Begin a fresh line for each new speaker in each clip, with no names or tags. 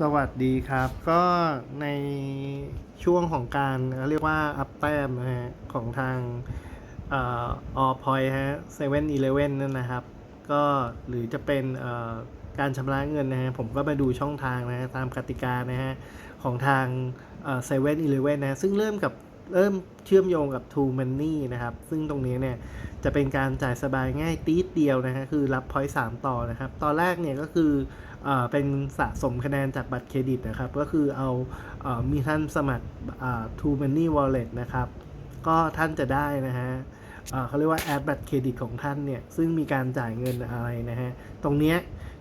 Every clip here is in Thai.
สวัสดีครับ ก็ในช่วงของการเรียกว่าอัพแต้มนะฮะของทางออพอยฮะเซเว่นอีเลฟเว่นนั่นนะครับ ก็หรือจะเป็นการชำระเงินนะฮะผมก็มาดูช่องทางนะฮะตามกติกานะฮะของทางเซเว่นอีเลฟเว่นนะซึ่งเริ่มกับ เริ่มเชื่อมโยงกับ True Money นะครับ ซึ่งตรงนี้เนี่ยจะเป็นการจ่ายสบายง่ายตีดเดียวนะฮะคือรับพอยต์สต่อนะครับ ตอนแรกเนี่ยก็คือเออเป็นสะสมคะแนนจากบัตรเครดิตนะครับ ก็คือเอาเออมีท่านสมัครอ่า True Money Wallet นะครับ ก็ท่านจะได้นะฮะเเขาเรียกว่าแอดบัตรเครดิตของท่านเนี่ย ซึ่งมีการจ่ายเงินอะไรนะฮะ ตรงเนี้ย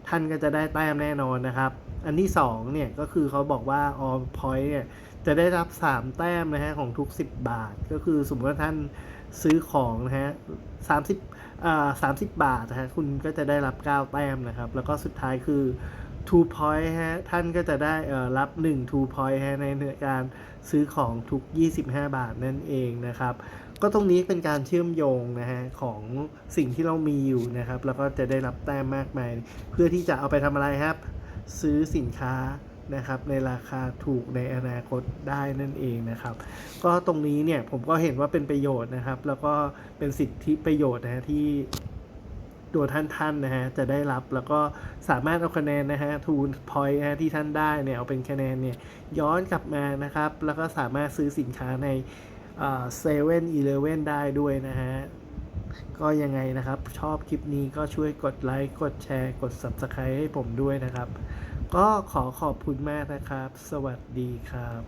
ท่านก็จะได้แต้มแน่นอนนะครับ อันที่2เนี่ยก็คือเขาบอกว่าออมพอยต์เนี่ยจะได้รับ 3 แต้มนะฮะของทุก 10 บาท ก็คือสมมติว่าท่านซื้อของนะฮะสามสิบอ่าสามสิบบาทนะฮะคุณก็จะได้รับ 9 แต้มนะครับ แล้วก็สุดท้ายคือ two point ฮะ ท่านก็จะได้เออรับ1 two point ฮะ ในการซื้อของทุก 25 บาทนั่นเองนะครับ ก็ตรงนี้เป็นการเชื่อมโยงนะฮะ ของสิ่งที่เรามีอยู่นะครับ แล้วก็จะได้รับแต้มมากมาย เพื่อที่จะเอาไปทำอะไรครับ ซื้อสินค้านะครับในราคาถูกในอนาคตได้นั่นเองนะครับ ก็ตรงนี้เนี่ยผมก็เห็นว่าเป็นประโยชน์นะครับ แล้วก็เป็นสิทธิประโยชน์นะฮะที่ ตัวท่านท่านนะฮะจะได้รับแล้วก็สามารถเอาคะแนนนะฮะทูนพอยต์นะฮะที่ท่านได้เนี่ยเอาเป็นคะแนนเนี่ยย้อนกลับมานะครับ แล้วก็สามารถซื้อสินค้าในเซเว่นอีเลฟเว่นได้ด้วยนะฮะก็ยังไงนะครับ ชอบคลิปนี้ก็ช่วยกดไลค์กดแชร์ กด Subscribe ให้ผมด้วยนะครับ ก็ขอขอบคุณมากนะครับ สวัสดีครับ